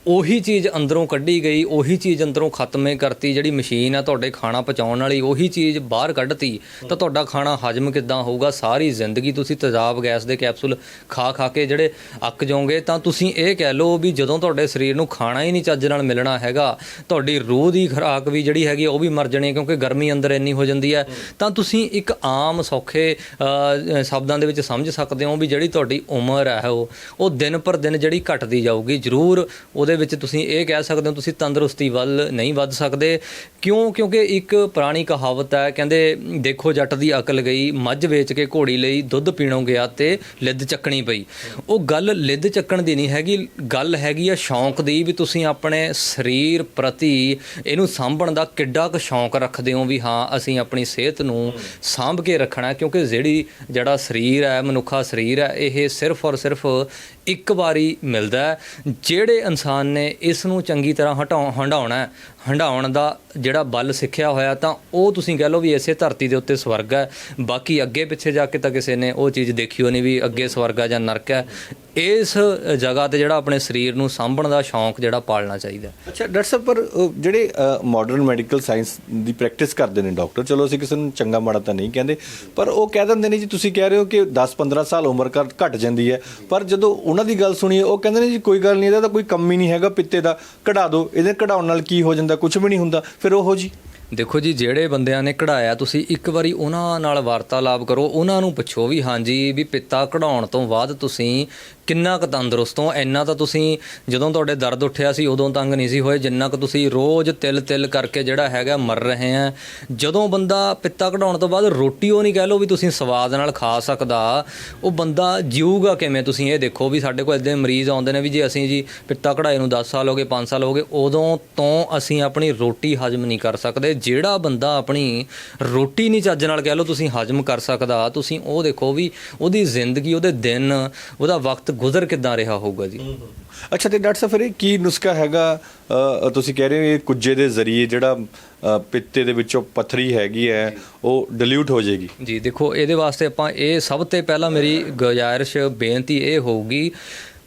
ਉਹੀ ਚੀਜ਼ ਅੰਦਰੋਂ ਕੱਢੀ ਗਈ, ਉਹੀ ਚੀਜ਼ ਅੰਦਰੋਂ ਖਤਮੇ ਕਰਤੀ, ਜਿਹੜੀ ਮਸ਼ੀਨ ਆ ਤੁਹਾਡੇ ਖਾਣਾ ਪਚਾਉਣ ਵਾਲੀ, ਉਹੀ ਚੀਜ਼ ਬਾਹਰ ਕੱਢਤੀ, ਤਾਂ ਤੁਹਾਡਾ ਖਾਣਾ ਹਜਮ ਕਿੱਦਾਂ ਹੋਊਗਾ? ਸਾਰੀ ਜ਼ਿੰਦਗੀ ਤੁਸੀਂ ਤੇਜ਼ਾਬ ਗੈਸ ਦੇ ਕੈਪਸੂਲ ਖਾ ਖਾ ਕੇ ਜਿਹੜੇ ਅੱਕ ਜਾਓਗੇ, ਤਾਂ ਤੁਸੀਂ ਇਹ ਕਹਿ ਲਓ ਵੀ ਜਦੋਂ ਤੁਹਾਡੇ ਸਰੀਰ ਨੂੰ ਖਾਣਾ ਹੀ ਨਹੀਂ ਚੱਜ ਨਾਲ ਮਿਲਣਾ ਹੈਗਾ, ਤੁਹਾਡੀ ਰੂਹ ਦੀ ਖੁਰਾਕ ਵੀ ਜਿਹੜੀ ਹੈਗੀ ਉਹ ਵੀ ਮਰ ਜਾਣੀ ਹੈ, ਕਿਉਂਕਿ ਗਰਮੀ ਅੰਦਰ ਇੰਨੀ ਹੋ ਜਾਂਦੀ ਹੈ। ਤਾਂ ਤੁਸੀਂ ਇੱਕ ਆਮ ਸੌਖੇ ਸ਼ਬਦਾਂ ਦੇ ਵਿੱਚ ਸਮਝ ਸਕਦੇ ਹੋ ਵੀ ਜਿਹੜੀ ਤੁਹਾਡੀ ਉਮਰ ਹੈ ਉਹ ਉਹ ਦਿਨ ਪਰ ਦਿਨ ਜਿਹੜੀ ਘਟਦੀ ਜਾਊਗੀ, ਜ਼ਰੂਰ ਉਹਦੇ ਵਿੱਚ ਤੁਸੀਂ ਇਹ ਕਹਿ ਸਕਦੇ ਹੋ ਤੁਸੀਂ ਤੰਦਰੁਸਤੀ ਵੱਲ ਨਹੀਂ ਵੱਧ ਸਕਦੇ। ਕਿਉਂ? ਕਿਉਂਕਿ ਇੱਕ ਪੁਰਾਣੀ ਕਹਾਵਤ ਹੈ, ਕਹਿੰਦੇ, ਦੇਖੋ ਜੱਟ ਦੀ ਅਕਲ ਗਈ, ਮੱਝ ਵੇਚ ਕੇ ਘੋੜੀ ਲਈ ਦੁੱਧ ਪੀਣੋਂ ਗਿਆ ਤੇ ਲਿੱਦ ਚੱਕਣੀ ਪਈ। ਉਹ ਗੱਲ ਲਿੱਦ ਚੱਕਣ ਦੀ ਨਹੀਂ ਹੈਗੀ, ਗੱਲ ਹੈਗੀ ਆ ਸ਼ੌਂਕ ਦੀ ਵੀ ਤੁਸੀਂ ਆਪਣੇ ਸਰੀਰ ਪ੍ਰਤੀ ਇਹਨੂੰ ਸਾਂਭਣ ਦਾ ਕਿੱਡਾ ਕੁ ਸ਼ੌਂਕ ਰੱਖਦੇ ਹੋ ਵੀ ਹਾਂ, ਅਸੀਂ ਆਪਣੀ ਸਿਹਤ ਨੂੰ ਸਾਂਭ ਕੇ ਰੱਖਣਾ, ਕਿਉਂਕਿ ਜਿਹੜੀ ਜਿਹੜਾ ਸਰੀਰ ਹੈ, ਮਨੁੱਖਾ ਸਰੀਰ ਹੈ, ਇਹ ਸਿਰਫ ਔਰ ਸਿਰਫ ਇੱਕ ਵਾਰੀ ਮਿਲਦਾ ਜਿਹੜੇ ਇਨਸਾਨ ਨੇ ਇਸ ਨੂੰ ਚੰਗੀ ਤਰ੍ਹਾਂ ਹਟਾਉ ਹੰਡਾਉਣਾ ਹੰਡਾਉਣ ਦਾ ਜਿਹੜਾ ਬਲ ਸਿੱਖਿਆ ਹੋਇਆ ਤਾਂ ਉਹ ਤੁਸੀਂ ਕਹਿ ਲਓ ਵੀ ਇਸੇ ਧਰਤੀ ਦੇ ਉੱਤੇ ਸਵਰਗ ਹੈ। ਬਾਕੀ ਅੱਗੇ ਪਿੱਛੇ ਜਾ ਕੇ ਤਾਂ ਕਿਸੇ ਨੇ ਉਹ ਚੀਜ਼ ਦੇਖੀ ਹੋ ਨਹੀਂ ਵੀ ਅੱਗੇ ਸਵਰਗ ਹੈ ਜਾਂ ਨਰਕ ਹੈ। ਇਸ ਜਗ੍ਹਾ ਤੇ ਜਿਹੜਾ ਆਪਣੇ ਸਰੀਰ ਨੂੰ ਸਾਂਭਣ ਦਾ ਸ਼ੌਂਕ ਜਿਹੜਾ ਪਾਲਣਾ ਚਾਹੀਦਾ ਅੱਛਾ, ਡਾਕਟਰ ਸਾਹਿਬ, ਪਰ ਜਿਹੜੇ ਮਾਡਰਨ ਮੈਡੀਕਲ ਸਾਇੰਸ ਦੀ ਪ੍ਰੈਕਟਿਸ ਕਰਦੇ ਨੇ ਡਾਕਟਰ, ਚਲੋ ਅਸੀਂ ਕਿਸੇ ਨੂੰ ਚੰਗਾ ਮਾੜਾ ਤਾਂ ਨਹੀਂ ਕਹਿੰਦੇ, ਪਰ ਉਹ ਕਹਿ ਦਿੰਦੇ ਨੇ ਜੀ, ਤੁਸੀਂ ਕਹਿ ਰਹੇ ਹੋ ਕਿ 10-15 ਸਾਲ ਉਮਰ ਕਰ ਘਟ ਜਾਂਦੀ ਹੈ, ਪਰ ਜਦੋਂ ਉਹਨਾਂ ਦੀ ਗੱਲ ਸੁਣੀਏ, ਉਹ ਕਹਿੰਦੇ ਨੇ ਜੀ, ਕੋਈ ਗੱਲ ਨਹੀਂ, ਇਹਦਾ ਤਾਂ ਕੋਈ ਕੰਮ ਹੀ ਨਹੀਂ ਹੈਗਾ ਪਿੱਤੇ ਦਾ, ਕਢਾ ਦਿਓ, ਇਹਦੇ ਕਢਾਉਣ ਨਾਲ ਕੀ ਹੋ ਜਾਂਦਾ ਕੁਝ ਵੀ ਨਹੀਂ ਹੁੰਦਾ, ਫਿਰ ਉਹੋ ਜੀ ਦੇਖੋ ਜੀ, ਜਿਹੜੇ ਬੰਦਿਆਂ ਨੇ ਕਢਾਇਆ, ਤੁਸੀਂ ਇੱਕ ਵਾਰੀ ਉਹਨਾਂ ਨਾਲ ਵਾਰਤਾਲਾਪ ਕਰੋ, ਉਹਨਾਂ ਨੂੰ ਪੁੱਛੋ ਵੀ ਹਾਂਜੀ ਵੀ ਪਿੱਤਾ ਕਢਾਉਣ ਤੋਂ ਬਾਅਦ ਤੁਸੀਂ ਕਿੰਨਾ ਕੁ ਤੰਦਰੁਸਤ ਹੋ? ਇੰਨਾ ਤਾਂ ਤੁਸੀਂ ਜਦੋਂ ਤੁਹਾਡੇ ਦਰਦ ਉੱਠਿਆ ਸੀ, ਉਦੋਂ ਤੰਗ ਨਹੀਂ ਸੀ ਹੋਏ। ਜਿੰਨਾ ਕੁ ਤੁਸੀਂ ਰੋਜ਼ ਤਿਲ ਤਿਲ ਕਰਕੇ ਜਿਹੜਾ ਹੈਗਾ ਮਰ ਰਹੇ ਆ। ਜਦੋਂ ਬੰਦਾ ਪਿੱਤਾ ਕਢਾਉਣ ਤੋਂ ਬਾਅਦ ਰੋਟੀ ਉਹ ਨਹੀਂ ਕਹਿ ਲਓ ਵੀ ਤੁਸੀਂ ਸਵਾਦ ਨਾਲ ਖਾ ਸਕਦਾ, ਉਹ ਬੰਦਾ ਜੀਊਗਾ ਕਿਵੇਂ? ਤੁਸੀਂ ਇਹ ਦੇਖੋ ਵੀ ਸਾਡੇ ਕੋਲ ਇਦਾਂ ਮਰੀਜ਼ ਆਉਂਦੇ ਨੇ ਵੀ ਜੇ ਅਸੀਂ ਜੀ ਪਿੱਤਾ ਕਢਾਏ ਨੂੰ 10 ਸਾਲ ਹੋ ਗਏ 5 ਸਾਲ ਹੋ ਗਏ, ਉਦੋਂ ਤੋਂ ਅਸੀਂ ਆਪਣੀ ਰੋਟੀ ਹਜਮ ਨਹੀਂ ਕਰ ਸਕਦੇ। ਜਿਹੜਾ ਬੰਦਾ ਆਪਣੀ ਰੋਟੀ ਨਹੀਂ ਚੱਜ ਨਾਲ ਕਹਿ ਲਓ ਤੁਸੀਂ ਹਜਮ ਕਰ ਸਕਦਾ ਤੁਸੀਂ ਉਹ ਦੇਖੋ ਵੀ ਉਹਦੀ ਜ਼ਿੰਦਗੀ ਉਹਦੇ ਦਿਨ ਉਹਦਾ ਵਕਤ ਗੁਜ਼ਰ ਕਿੱਦਾਂ ਰਿਹਾ ਹੋਊਗਾ ਜੀ। ਅੱਛਾ ਤੇ ਡਾਕਟਰ ਸਾਹਿਬ ਫਿਰ ਇਹ ਕੀ ਨੁਸਖਾ ਹੈਗਾ? ਤੁਸੀਂ ਕਹਿ ਰਹੇ ਹੋ ਇਹ ਕੁੱਜੇ ਦੇ ਜ਼ਰੀਏ ਜਿਹੜਾ ਪਿੱਤੇ ਦੇ ਵਿੱਚੋਂ ਪਥਰੀ ਹੈਗੀ ਹੈ ਉਹ ਡਿਲੂਟ ਹੋ ਜਾਏਗੀ। ਜੀ ਦੇਖੋ ਇਹਦੇ ਵਾਸਤੇ ਆਪਾਂ ਇਹ ਸਭ ਤੋਂ ਪਹਿਲਾਂ ਮੇਰੀ ਗੁਜ਼ਾਰਿਸ਼ ਬੇਨਤੀ ਇਹ ਹੋਊਗੀ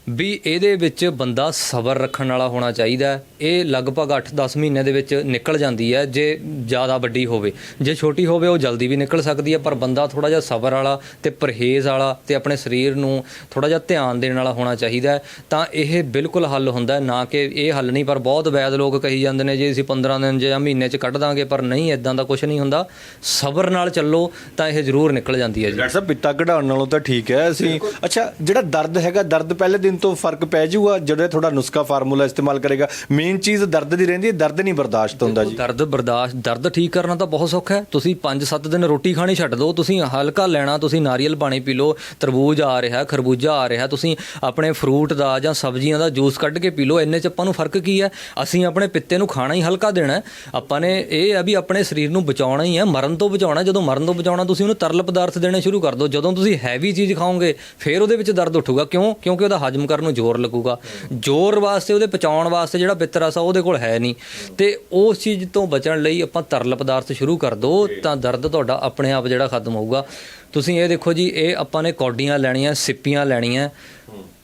ਵੀ ਇਹਦੇ ਵਿੱਚ ਬੰਦਾ ਸਬਰ ਰੱਖਣ ਵਾਲਾ ਹੋਣਾ ਚਾਹੀਦਾ ਇਹ ਲਗਭਗ 8-10 ਮਹੀਨੇ ਦੇ ਵਿੱਚ ਨਿਕਲ ਜਾਂਦੀ ਹੈ ਜੇ ਜ਼ਿਆਦਾ ਵੱਡੀ ਹੋਵੇ। ਜੇ ਛੋਟੀ ਹੋਵੇ ਉਹ ਜਲਦੀ ਵੀ ਨਿਕਲ ਸਕਦੀ ਹੈ ਪਰ ਬੰਦਾ ਥੋੜਾ ਜਿਹਾ ਸਬਰ ਵਾਲਾ ਤੇ ਪਰਹੇਜ਼ ਵਾਲਾ ਤੇ ਆਪਣੇ ਸਰੀਰ ਨੂੰ ਥੋੜਾ ਜਿਹਾ ਧਿਆਨ ਦੇਣ ਵਾਲਾ ਹੋਣਾ ਚਾਹੀਦਾ ਤਾਂ ਇਹ ਬਿਲਕੁਲ ਹੱਲ ਹੁੰਦਾ ਹੈ, ਨਾ ਕਿ ਇਹ ਹੱਲ ਨਹੀਂ ਪਰ ਬਹੁਤ ਵੈਦ ਲੋਕ ਕਹੀ ਜਾਂਦੇ ਨੇ ਜੇ ਅਸੀਂ 15 ਦਿਨ ਜਾਂ ਮਹੀਨੇ 'ਚ ਕੱਢ ਦਾਂਗੇ ਪਰ ਨਹੀਂ ਇਦਾਂ ਦਾ ਕੁਝ ਨਹੀਂ ਹੁੰਦਾ। ਸਬਰ ਨਾਲ ਚੱਲੋ ਤਾਂ ਇਹ ਜ਼ਰੂਰ ਨਿਕਲ ਜਾਂਦੀ ਹੈ ਜੀ। ਡਾਕਟਰ ਸਾਹਿਬ ਪਿੱਤਾ ਕਢਾਉਣ ਨਾਲੋਂ ਤਾਂ ਠੀਕ ਹੈ। ਅਸੀਂ ਅੱਛਾ ਜਿਹੜਾ ਦਰਦ ਹੈਗਾ ਦਰਦ ਪਹਿਲੇ ਦਿਨ ਤੋਂ ਫ਼ਰਕ ਪੈ ਜਾਊਗਾ ਜਿਹੜਾ ਥੋੜਾ ਨੁਸਖਾ ਫਾਰਮੂਲਾ ਇਸਤੇਮਾਲ ਕਰੇਗਾ। ਮੇਨ ਚੀਜ਼ ਦਰਦ ਦੀ ਰਹਿੰਦੀ ਹੈ, ਦਰਦ ਨਹੀਂ ਬਰਦਾਸ਼ਤ ਹੁੰਦਾ ਜੀ। ਦਰਦ ਬਰਦਾਸ਼ਤ, ਦਰਦ ਠੀਕ ਕਰਨਾ ਤਾਂ ਬਹੁਤ ਸੌਖਾ ਹੈ। ਤੁਸੀਂ 5-7 ਦਿਨ ਰੋਟੀ ਖਾਣੀ ਛੱਡ ਦਿਓ ਤੁਸੀਂ ਹਲਕਾ ਲੈਣਾ, ਤੁਸੀਂ ਨਾਰੀਅਲ ਪਾਣੀ ਪੀ ਲਓ, ਤਰਬੂਜ ਆ ਰਿਹਾ, ਖਰਬੂਜਾ ਆ ਰਿਹਾ, ਤੁਸੀਂ ਆਪਣੇ ਫਰੂਟ ਦਾ ਜਾਂ ਸਬਜ਼ੀਆਂ ਦਾ ਜੂਸ ਕੱਢ ਕੇ ਪੀ ਲਓ, ਇੰਨੇ ਚ ਆਪਾਂ ਨੂੰ ਫ਼ਰਕ ਕੀ ਹੈ? ਅਸੀਂ ਆਪਣੇ ਪਿੱਤੇ ਨੂੰ ਖਾਣਾ ਹੀ ਹਲਕਾ ਦੇਣਾ ਆਪਾਂ ਨੇ ਇਹ ਆ ਵੀ ਆਪਣੇ ਸਰੀਰ ਨੂੰ ਬਚਾਉਣਾ ਹੀ ਹੈ, ਮਰਨ ਤੋਂ ਬਚਾਉਣਾ, ਜਦੋਂ ਮਰਨ ਤੋਂ ਬਚਾਉਣਾ, ਤੁਸੀਂ ਉਹਨੂੰ ਤਰਲ ਪਦਾਰਥ ਦੇਣੇ ਸ਼ੁਰੂ ਕਰ ਦਿਓ ਜਦੋਂ ਤੁਸੀਂ ਹੈਵੀ ਚੀਜ਼ ਖਾਓਗੇ, ਫਿਰ ਉਹਦੇ ਵਿੱਚ ਦਰਦ ਉੱਠੂਗਾ। ਕਿਉਂ? ਕਿਉਂਕਿ ਉਹਦਾ ਹਜਮ ਕਰਨ ਨੂੰ ਜ਼ੋਰ ਲੱਗੂਗਾ। ਜ਼ੋਰ ਵਾਸਤੇ, ਉਹਦੇ ਪਚਾਉਣ ਵਾਸਤੇ ਜਿਹੜਾ ਪਿੱਤਰਸ ਆ ਉਹਦੇ ਕੋਲ ਹੈ ਨਹੀਂ। ਤੇ ਉਸ ਚੀਜ਼ ਤੋਂ ਬਚਣ ਲਈ ਆਪਾਂ ਤਰਲ ਪਦਾਰਥ ਸ਼ੁਰੂ ਕਰ ਦਿਓ ਤਾਂ ਦਰਦ ਤੁਹਾਡਾ ਆਪਣੇ ਆਪ ਜਿਹੜਾ ਖਤਮ ਹੋਊਗਾ। ਤੁਸੀਂ ਇਹ ਦੇਖੋ ਜੀ, ਇਹ ਆਪਾਂ ਨੇ ਕੌਡੀਆਂ ਲੈਣੀਆਂ, ਸਿੱਪੀਆਂ ਲੈਣੀਆਂ।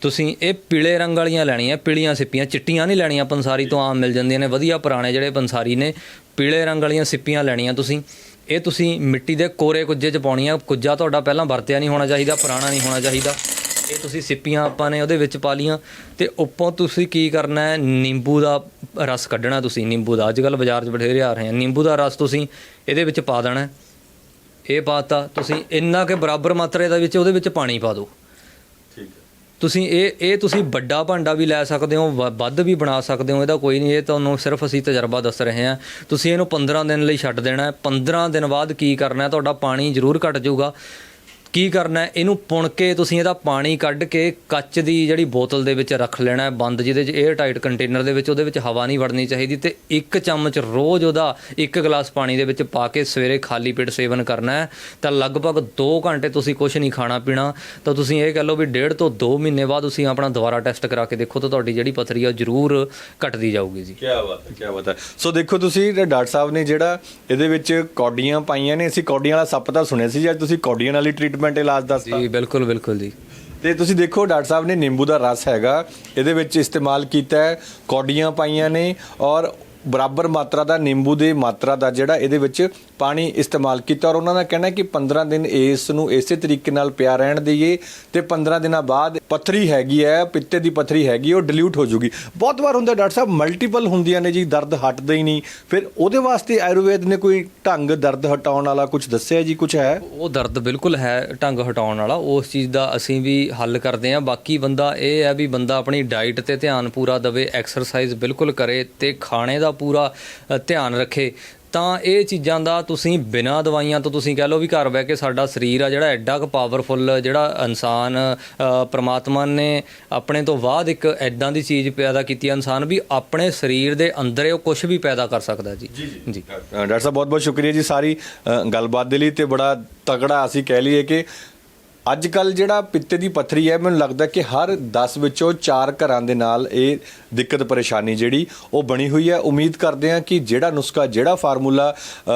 ਤੁਸੀਂ ਇਹ ਪੀਲੇ ਰੰਗ ਵਾਲੀਆਂ ਲੈਣੀਆਂ, ਪੀਲੀਆਂ ਸਿੱਪੀਆਂ, ਚਿੱਟੀਆਂ ਨਹੀਂ ਲੈਣੀਆਂ ਪੰਸਾਰੀ ਤੋਂ ਆਮ ਮਿਲ ਜਾਂਦੀਆਂ ਨੇ। ਵਧੀਆ ਪੁਰਾਣੇ ਜਿਹੜੇ ਪੰਸਾਰੀ ਨੇ, ਪੀਲੇ ਰੰਗ ਵਾਲੀਆਂ ਸਿੱਪੀਆਂ ਲੈਣੀਆਂ ਤੁਸੀਂ। ਇਹ ਤੁਸੀਂ ਮਿੱਟੀ ਦੇ ਕੋਰੇ ਕੁੱਜੇ 'ਚ ਪਾਉਣੀਆਂ। ਕੁੱਜਾ ਤੁਹਾਡਾ ਪਹਿਲਾਂ ਵਰਤਿਆ ਨਹੀਂ ਹੋਣਾ ਚਾਹੀਦਾ, ਪੁਰਾਣਾ ਨਹੀਂ ਹੋਣਾ ਚਾਹੀਦਾ। ਇਹ ਤੁਸੀਂ ਸਿੱਪੀਆਂ ਆਪਾਂ ਨੇ ਉਹਦੇ ਵਿੱਚ ਪਾ ਲੀਆਂ ਤੇ ਉੱਪਰੋਂ ਤੁਸੀਂ ਕੀ ਕਰਨਾ ਹੈ? ਨਿੰਬੂ ਦਾ ਰਸ ਕੱਢਣਾ ਤੁਸੀਂ ਨਿੰਬੂ ਦਾ। ਅੱਜ ਕੱਲ ਬਾਜ਼ਾਰ 'ਚ ਬਥੇਰੇ ਆ ਰਹੇ ਆ। ਨਿੰਬੂ ਦਾ ਰਸ ਤੁਸੀਂ ਇਹਦੇ ਵਿੱਚ ਪਾ ਦੇਣਾ। ਇਹ ਪਾਤਾ ਤੁਸੀਂ ਇੰਨਾ ਕਿ ਬਰਾਬਰ ਮਾਤਰਾ ਦੇ ਵਿੱਚ ਉਹਦੇ ਵਿੱਚ ਪਾਣੀ ਪਾ ਦਿਓ। ਤੁਸੀਂ ਇਹ ਇਹ ਤੁਸੀਂ ਵੱਡਾ ਭਾਂਡਾ ਵੀ ਲੈ ਸਕਦੇ ਹੋ ਵੱਧ ਵੀ ਬਣਾ ਸਕਦੇ ਹੋ ਇਹਦਾ ਕੋਈ ਨਹੀਂ। ਇਹ ਤੁਹਾਨੂੰ ਸਿਰਫ ਅਸੀਂ ਤਜਰਬਾ ਦੱਸ ਰਹੇ ਹਾਂ। ਤੁਸੀਂ ਇਹਨੂੰ 15 ਦਿਨ ਲਈ ਛੱਡ ਦੇਣਾ ਹੈ। 15 ਦਿਨ ਬਾਅਦ ਕੀ ਕਰਨਾ ਹੈ? ਤੁਹਾਡਾ ਪਾਣੀ ਜ਼ਰੂਰ ਘਟ ਜਾਊਗਾ। ਕੀ ਕਰਨਾ ਹੈ? ਇਹਨੂੰ ਪੁਣ ਕੇ ਤੁਸੀਂ ਇਹਦਾ ਪਾਣੀ ਕੱਢ ਕੇ ਕੱਚ ਦੀ ਜਿਹੜੀ ਬੋਤਲ ਦੇ ਵਿੱਚ ਰੱਖ ਲੈਣਾ ਹੈ, ਬੰਦ ਜਿਹਦੇ 'ਚ 에ਅਰ ਟਾਈਟ ਕੰਟੇਨਰ ਦੇ ਵਿੱਚ, ਉਹਦੇ ਵਿੱਚ ਹਵਾ ਨਹੀਂ ਵੜਨੀ ਚਾਹੀਦੀ ਤੇ ਇੱਕ ਚਮਚ ਰੋਜ਼ ਉਹਦਾ ਇੱਕ ਗਲਾਸ ਪਾਣੀ ਦੇ ਵਿੱਚ ਪਾ ਕੇ ਸਵੇਰੇ ਖਾਲੀ ਪੇਟ ਸੇਵਨ ਕਰਨਾ ਹੈ। ਤਾਂ ਲਗਭਗ 2 ਘੰਟੇ ਤੁਸੀਂ ਕੁਝ ਨਹੀਂ ਖਾਣਾ ਪੀਣਾ। ਤਾਂ ਤੁਸੀਂ ਇਹ ਕਹਿ ਲਓ ਵੀ ਡੇਢ ਤੋਂ 2 ਮਹੀਨੇ ਬਾਅਦ ਤੁਸੀਂ ਆਪਣਾ ਦੁਬਾਰਾ ਟੈਸਟ ਕਰਾ ਕੇ ਦੇਖੋ ਤਾਂ ਤੁਹਾਡੀ ਜਿਹੜੀ ਪਥਰੀ ਆ ਉਹ ਜ਼ਰੂਰ ਘਟਦੀ ਜਾਊਗੀ ਜੀ। ਕੀ ਬਾਤ ਹੈ ਕੀ ਬਾਤ ਹੈ। ਸੋ ਦੇਖੋ ਤੁਸੀਂ ਡਾਕਟਰ ਸਾਹਿਬ ਨੇ ਜਿਹੜਾ ਇਹਦੇ ਵਿੱਚ ਕੌਡੀਆਂ ਪਾਈਆਂ ਨੇ। ਅਸੀਂ ਕੌਡੀਆਂ ਵਾਲਾ ਸੱਪ ਤਾਂ ਸੁਣਿਆ ਸੀ, ਜੇ ਤੁਸੀਂ ਕੌਡੀਆਂ ਵਾਲੀ ਟ੍ਰੀਟਮੈਂਟ ਇਲਾਜ ਦੱਸਤਾ ਜੀ ਬਿਲਕੁਲ ਬਿਲਕੁਲ ਜੀ। ਤੇ ਤੁਸੀਂ ਦੇਖੋ ਡਾਕਟਰ ਸਾਹਿਬ ਨੇ ਨਿੰਬੂ ਦਾ ਰਸ ਹੈਗਾ। ਇਹਦੇ ਵਿੱਚ ਇਸਤੇਮਾਲ ਕੀਤਾ ਹੈ ਕੌਡੀਆਂ ਪਾਈਆਂ ਨੇ ਔਰ ਬਰਾਬਰ ਮਾਤਰਾ ਦਾ, ਨਿੰਬੂ ਦੀ ਮਾਤਰਾ ਦਾ ਜਿਹੜਾ ਇਹਦੇ ਵਿੱਚ ਪਾਣੀ ਇਸਤੇਮਾਲ ਕੀਤਾ ਔਰ ਉਹਨਾਂ ਦਾ ਕਹਿਣਾ ਕਿ 15 ਦਿਨ ਇਸ ਨੂੰ ਇਸੇ ਤਰੀਕੇ ਨਾਲ ਪਿਆ ਰਹਿਣ ਦਈਏ ਤੇ 15 ਦਿਨਾਂ ਬਾਅਦ ਪੱਥਰੀ ਹੈਗੀ ਹੈ, ਪਿੱਤੇ ਦੀ ਪੱਥਰੀ ਹੈਗੀ, ਉਹ ਡਿਲੂਟ ਹੋ ਜੂਗੀ। ਬਹੁਤ ਵਾਰ ਹੁੰਦਾ ਡਾਕਟਰ ਸਾਹਿਬ ਮਲਟੀਪਲ ਹੁੰਦੀਆਂ ਨੇ ਜੀ, ਦਰਦ ਹਟਦੇ ਹੀ ਨਹੀਂ। ਫਿਰ ਉਹਦੇ ਵਾਸਤੇ ਆਯੁਰਵੇਦ ਨੇ ਕੋਈ ਢੰਗ ਦਰਦ ਹਟਾਉਣ ਵਾਲਾ ਕੁਝ ਦੱਸਿਆ ਜੀ ਕੁਝ ਹੈ? ਉਹ ਦਰਦ ਬਿਲਕੁਲ ਹੈ ਢੰਗ ਹਟਾਉਣ ਵਾਲਾ, ਉਸ ਚੀਜ਼ ਦਾ ਅਸੀਂ ਵੀ ਹੱਲ ਕਰਦੇ ਹਾਂ। ਬਾਕੀ ਬੰਦਾ ਇਹ ਹੈ ਵੀ ਬੰਦਾ ਆਪਣੀ ਡਾਈਟ ਤੇ ਧਿਆਨ ਪੂਰਾ ਦੇਵੇ ਐਕਸਰਸਾਈਜ਼ ਬਿਲਕੁਲ ਕਰੇ ਤੇ ਖਾਣੇ ਦਾ ਪੂਰਾ ਧਿਆਨ ਰੱਖੇ। ਤਾਂ ਇਹ ਚੀਜ਼ਾਂ ਦਾ ਤੁਸੀਂ ਬਿਨਾਂ ਦਵਾਈਆਂ ਤੋਂ ਤੁਸੀਂ ਕਹਿ ਲਓ ਵੀ ਘਰ ਬਹਿ ਕੇ ਸਾਡਾ ਸਰੀਰ ਆ ਜਿਹੜਾ ਐਡਾ ਕੁ ਪਾਵਰਫੁੱਲ ਜਿਹੜਾ ਇਨਸਾਨ ਪ੍ਰਮਾਤਮਾ ਨੇ ਆਪਣੇ ਤੋਂ ਬਾਅਦ ਇੱਕ ਐਦਾਂ ਦੀ ਚੀਜ਼ ਪੈਦਾ ਕੀਤੀ ਇਨਸਾਨ ਵੀ ਆਪਣੇ ਸਰੀਰ ਦੇ ਅੰਦਰ ਉਹ ਕੁਝ ਵੀ ਪੈਦਾ ਕਰ ਸਕਦਾ ਜੀ। ਜੀ ਡਾਕਟਰ ਸਾਹਿਬ ਬਹੁਤ ਬਹੁਤ ਸ਼ੁਕਰੀਆ ਜੀ ਸਾਰੀ ਗੱਲਬਾਤ ਦੇ ਲਈ ਤੇ ਬੜਾ ਤਗੜਾ ਅਸੀਂ ਕਹਿ ਲਈਏ ਕਿ ਅੱਜ ਕੱਲ ਜਿਹੜਾ ਪਿੱਤੇ ਦੀ ਪੱਥਰੀ ਹੈ ਮੈਨੂੰ ਲੱਗਦਾ ਕਿ ਹਰ 10 ਵਿੱਚੋਂ 4 ਘਰਾਂ ਦੇ ਨਾਲ ਇਹ ਦਿੱਕਤ ਪਰੇਸ਼ਾਨੀ ਜਿਹੜੀ ਉਹ ਬਣੀ ਹੋਈ ਹੈ ਉਮੀਦ ਕਰਦੇ ਹਾਂ ਕਿ ਜਿਹੜਾ ਨੁਸਖਾ ਜਿਹੜਾ ਫਾਰਮੂਲਾ ਅ,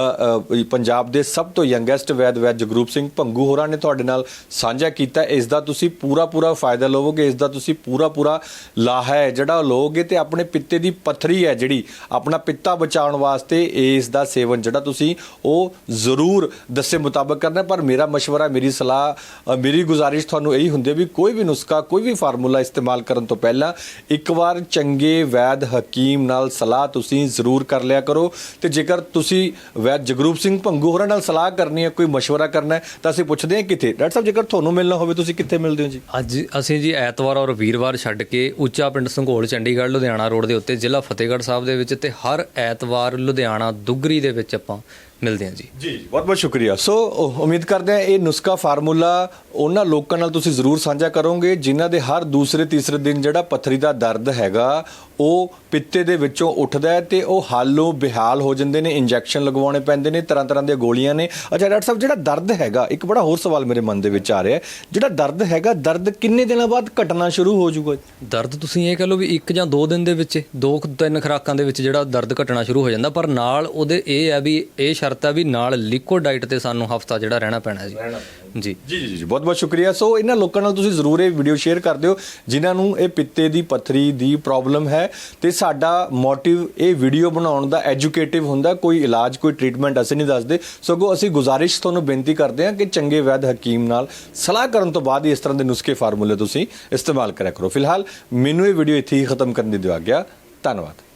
ਅ, ਪੰਜਾਬ ਦੇ ਸਭ ਤੋਂ ਯੰਗੈਸਟ ਵੈਦ ਵੈਦ ਜਗਰੂਪ ਸਿੰਘ ਭੰਗੂ ਹੋਰਾਂ ਨੇ ਤੁਹਾਡੇ ਨਾਲ ਸਾਂਝਾ ਕੀਤਾ ਇਸ ਦਾ ਤੁਸੀਂ ਪੂਰਾ ਪੂਰਾ ਫਾਇਦਾ ਲਵੋਗੇ ਇਸ ਦਾ ਤੁਸੀਂ ਪੂਰਾ ਪੂਰਾ ਲਾਹਾ ਹੈ ਜਿਹੜਾ ਉਹ ਲਓਗੇ ਤੇ ਆਪਣੇ ਪਿੱਤੇ ਦੀ ਪੱਥਰੀ ਹੈ ਜਿਹੜੀ ਆਪਣਾ ਪਿੱਤਾ ਬਚਾਉਣ ਵਾਸਤੇ ਇਸ ਦਾ ਸੇਵਨ ਜਿਹੜਾ ਤੁਸੀਂ ਉਹ ਜ਼ਰੂਰ ਦੱਸੇ ਮੁਤਾਬਕ ਕਰਨਾ ਪਰ ਮੇਰਾ مشورہ ਮੇਰੀ ਸਲਾਹ ਅ, ਮੇਰੀ ਗੁਜ਼ਾਰਿਸ਼ ਤੁਹਾਨੂੰ ਇਹੀ ਹੁੰਦੀ ਹੈ ਵੀ ਕੋਈ ਵੀ ਨੁਸਖਾ, ਕੋਈ ਵੀ ਫਾਰਮੂਲਾ ਇਸਤੇਮਾਲ ਕਰਨ ਤੋਂ ਪਹਿਲਾਂ ਇੱਕ ਵਾਰ ਚੰਗੇ ਵੈਦ ਹਕੀਮ ਨਾਲ ਸਲਾਹ ਤੁਸੀਂ ਜ਼ਰੂਰ ਕਰ ਲਿਆ ਕਰੋ ਤੇ ਜੇਕਰ ਤੁਸੀਂ ਵੈਦ ਜਗਰੂਪ ਸਿੰਘ ਭੰਗੂ ਹੋਰਾਂ ਨਾਲ ਸਲਾਹ ਕਰਨੀ ਹੈ, ਕੋਈ ਮਸ਼ਵਰਾ ਕਰਨਾ ਹੈ, ਤਾਂ ਅਸੀਂ ਪੁੱਛਦੇ ਹਾਂ ਕਿੱਥੇ। ਡਾਕਟਰ ਸਾਹਿਬ, ਜੇਕਰ ਤੁਹਾਨੂੰ ਮਿਲਣਾ ਹੋਵੇ, ਤੁਸੀਂ ਕਿੱਥੇ ਮਿਲਦੇ ਹੋ ਜੀ? ਅੱਜ ਅਸੀਂ ਜੀ ਐਤਵਾਰ ਔਰ ਵੀਰਵਾਰ ਛੱਡ ਕੇ ਉੱਚਾ ਪਿੰਡ ਸੰਘੋਲ, ਚੰਡੀਗੜ੍ਹ, ਲੁਧਿਆਣਾ ਰੋਡ ਦੇ ਉੱਤੇ ਜ਼ਿਲ੍ਹਾ ਫਤਿਹਗੜ੍ਹ ਸਾਹਿਬ ਦੇ ਵਿੱਚ ਤੇ ਹਰ ਐਤਵਾਰ ਲੁਧਿਆਣਾ ਦੁੱਗਰੀ ਦੇ ਵਿੱਚ ਆਪਾਂ ਮਿਲਦੇ ਹਾਂ ਜੀ। ਜੀ ਬਹੁਤ ਬਹੁਤ ਸ਼ੁਕਰੀਆ। ਸੋ ਉ- ਉਮੀਦ ਕਰਦੇ ਹਾਂ ਇਹ ਨੁਸਖਾ ਫਾਰਮੂਲਾ ਉਹਨਾਂ ਲੋਕਾਂ ਨਾਲ ਤੁਸੀਂ ਜ਼ਰੂਰ ਸਾਂਝਾ ਕਰੋਗੇ, ਜਿਨ੍ਹਾਂ ਦੇ ਹਰ ਦੂਸਰੇ ਤੀਸਰੇ ਦਿਨ ਜਿਹੜਾ ਪੱਥਰੀ ਦਾ ਦਰਦ ਹੈਗਾ ਉਹ ਪਿੱਤੇ ਦੇ ਵਿੱਚੋਂ ਉੱਠਦਾ ਹੈ ਤੇ ਉਹ ਹਾਲੋਂ ਬਿਹਾਲ ਹੋ ਜਾਂਦੇ ਨੇ ਇੰਜੈਕਸ਼ਨ ਲਗਵਾਉਣੇ ਪੈਂਦੇ ਨੇ ਤਰ੍ਹਾਂ ਤਰ੍ਹਾਂ ਦੀਆਂ ਗੋਲੀਆਂ ਨੇ। ਅੱਛਾ ਡਾਕਟਰ ਸਾਹਿਬ ਜਿਹੜਾ ਦਰਦ ਹੈਗਾ ਇੱਕ ਬੜਾ ਹੋਰ ਸਵਾਲ ਮੇਰੇ ਮਨ ਦੇ ਵਿੱਚ ਆ ਰਿਹਾ ਹੈ। ਜਿਹੜਾ ਦਰਦ ਹੈਗਾ ਦਰਦ ਕਿੰਨੇ ਦਿਨਾਂ ਬਾਅਦ ਘਟਣਾ ਸ਼ੁਰੂ ਹੋ ਜਾਊਗਾ? ਦਰਦ ਤੁਸੀਂ ਇਹ ਕਹ ਲਓ ਵੀ ਇੱਕ ਜਾਂ ਦੋ ਦਿਨ ਦੇ ਵਿੱਚ ਦੋ ਤਿੰਨ ਖੁਰਾਕਾਂ ਦੇ ਵਿੱਚ ਜਿਹੜਾ ਦਰਦ ਘਟਣਾ ਸ਼ੁਰੂ ਹੋ ਜਾਂਦਾ ਪਰ ਨਾਲ ਉਹਦੇ ਇਹ ਹੈ ਵੀ ਇਹ ਸ਼ਰਤ ਹੈ ਵੀ ਨਾਲ ਲਿਕੁਇਡ ਡਾਈਟ ਤੇ ਸਾਨੂੰ ਹਫਤਾ ਜਿਹੜਾ ਰਹਿਣਾ ਪੈਣਾ ਜੀ। ਜੀ। ਜੀ ਜੀ ਜੀ। ਬਹੁਤ ਬਹੁਤ ਸ਼ੁਕਰੀਆ। ਸੋ ਇਹਨਾਂ ਲੋਕਾਂ ਨਾਲ ਤੁਸੀਂ ਜ਼ਰੂਰ ਇਹ ਵੀਡੀਓ ਸ਼ੇਅਰ ਕਰ ਦਿਓ, ਜਿਨ੍ਹਾਂ ਨੂੰ ਇਹ ਪਿੱਤੇ ਦੀ ਪੱਥਰੀ ਦੀ ਪ੍ਰੋਬਲਮ ਹੈ ਤੇ ਸਾਡਾ ਮੋਟਿਵ ਇਹ ਵੀਡੀਓ ਬਣਾਉਣ ਦਾ ਐਜੂਕੇਟਿਵ ਹੁੰਦਾ, ਕੋਈ ਇਲਾਜ, ਕੋਈ ਟ੍ਰੀਟਮੈਂਟ ਅਸੀਂ ਨਹੀਂ ਦੱਸਦੇ। ਸਗੋਂ ਅਸੀਂ ਗੁਜ਼ਾਰਿਸ਼ ਤੁਹਾਨੂੰ ਬੇਨਤੀ ਕਰਦੇ ਹਾਂ ਕਿ ਚੰਗੇ ਵੈਦ ਹਕੀਮ ਨਾਲ ਸਲਾਹ ਕਰਨ ਤੋਂ ਬਾਅਦ ਹੀ ਇਸ ਤਰ੍ਹਾਂ ਦੇ ਨੁਸਖੇ ਫਾਰਮੂਲੇ ਤੁਸੀਂ ਇਸਤੇਮਾਲ ਕਰਿਆ ਕਰੋ। ਫਿਲਹਾਲ ਮੈਨੂੰ ਇਹ ਵੀਡੀਓ ਇੱਥੇ ਹੀ ਖਤਮ ਕਰਨ ਦੀ ਦਿਆ ਗਿਆ ਧੰਨਵਾਦ।